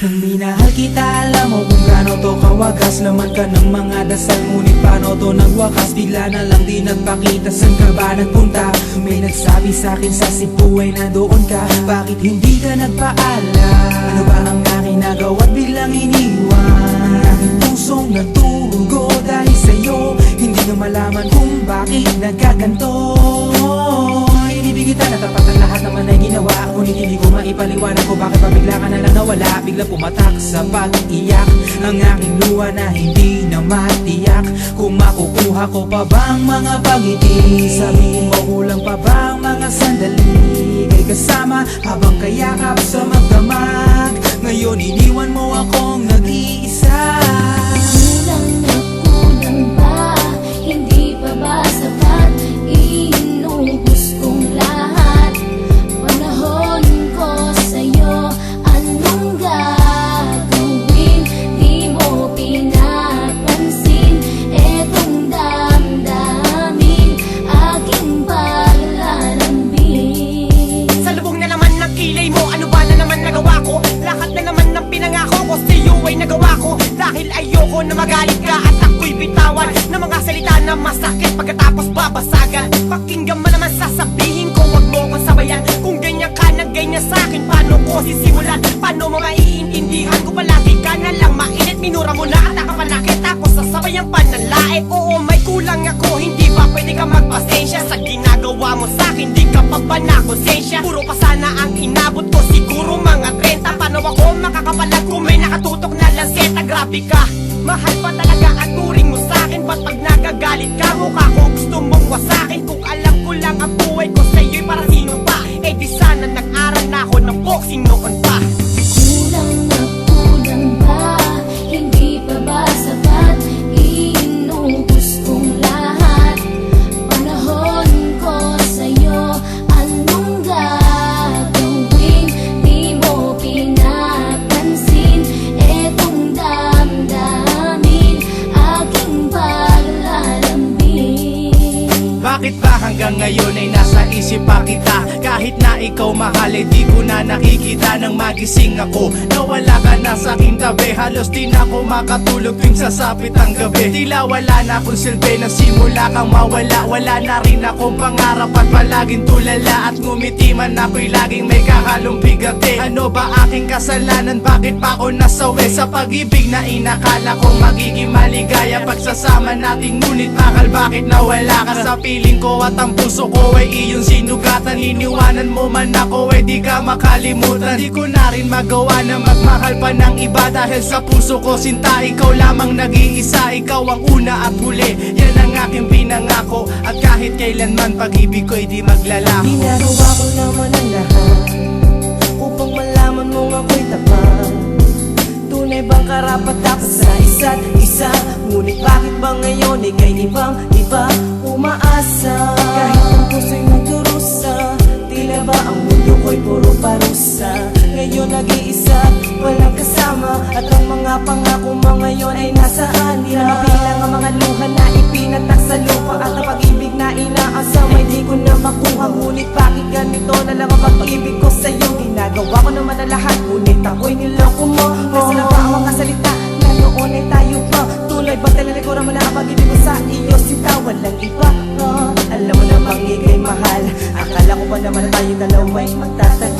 Nang minahal kita alam mo kung gaano to kawagas. Laman ka ng mga dasal ngunit paano to nagwakas Bigla na lang di nagpakita saan ka ba nagpunta. May nagsabi sa akin sa Cebu ay nandoon ka. Bakit hindi ka nagpaalam? Ano ba ang aking nagawa't biglang iniwan? Ang aking pusong nagtugo dahil sa'yo? Hindi nyo malaman kung bakit nagkaganto. Inibig kita na Ngunit hindi ko maipaliwanag ko bakit pa bigla ka na lang nawala. Bigla pumatak sa pag-iyak. Ang aking luha na hindi na matiyak. Kung makukuha ko pa bang mga pangiti? Sabihin mo kulang pa bang mga sandali? Kay kasama habang kayakap sa magdamag mo maiintindihan ko palagi ka na lang. Mainit Minura mo na at nakapanakit. Tapos sasabayan pa ng lait Oo may kulang ako. Hindi ba pwede ka magpasensya Sa ginagawa mo sa'kin Di ka pa ba na konsensya? Puro pa sana ang inabot ko Siguro mga 30 Paano ako makakapalag Kung may nakatutok na lanseta? Grabe ka. Mahal pa talaga ang turing mo sa'kin Ba't pag nagagalit ka Mukha ko gusto mong wasakin? Kung alam ko lang ang buhay ko Sa'yo'y para sino pa? Eh di sana nag-aral na ako ng boxing noon pa nasa isip pa kita. Kahit na ikaw mahal ay di ko na nakikita Nang magising ako. Nawala ka na sa aking tabi Halos di na ako makatulog tuwing sasapit ang gabi. Tila wala na akong silbi Nang simula kang mawala. Wala na rin akong pangarap at palaging tulala. At ngumiti man ako'y laging may kahalong bigati. Ano ba aking kasalanan? Bakit pa ako nasawi? Sa pag-ibig na inakala ko magiging maligaya. Pagsasama nating ngunit akal bakit nawala ka? Sa piling ko At ang puso ko ay iyong sinugatan Iniwanan mo man ako ay di ka makalimutan. Di ko na rin magawa na magmahal pa ng iba Dahil sa puso ko sinta ikaw lamang nag-iisa. Ikaw ang una at huli Yan ang aking pinangako. At kahit kailanman pag-ibig ko ay di maglalaho Ginagawa ko naman ang lahat Upang malaman mong ako'y tapat Tunay bang karapat ako sa isa't isa? Ngunit bakit ba ngayon ikay ibang iba umaasa parusa. Ngayon nag-iisa, walang kasama. At ang mga pangako mo ngayon ay nasaan Di na mabilang ang mga luha na ipinatak sa lupa. At ang pag-ibig na inaasam ay di ko na makuha. Ngunit bakit ganito na lang ang pag-ibig ko sa'yo? Ginagawa ko naman ang lahat Ngunit ako'y niloko mo. Kasi na ba ang mga salita na noon ay tayo pa? Tuloy ba talalikuran mo na ang pag-ibig ko sa iyo Sinta walang iba. Alam mo namang ikay mahal. Akala ko pa naman na tayo dalawa'y magtataga ah.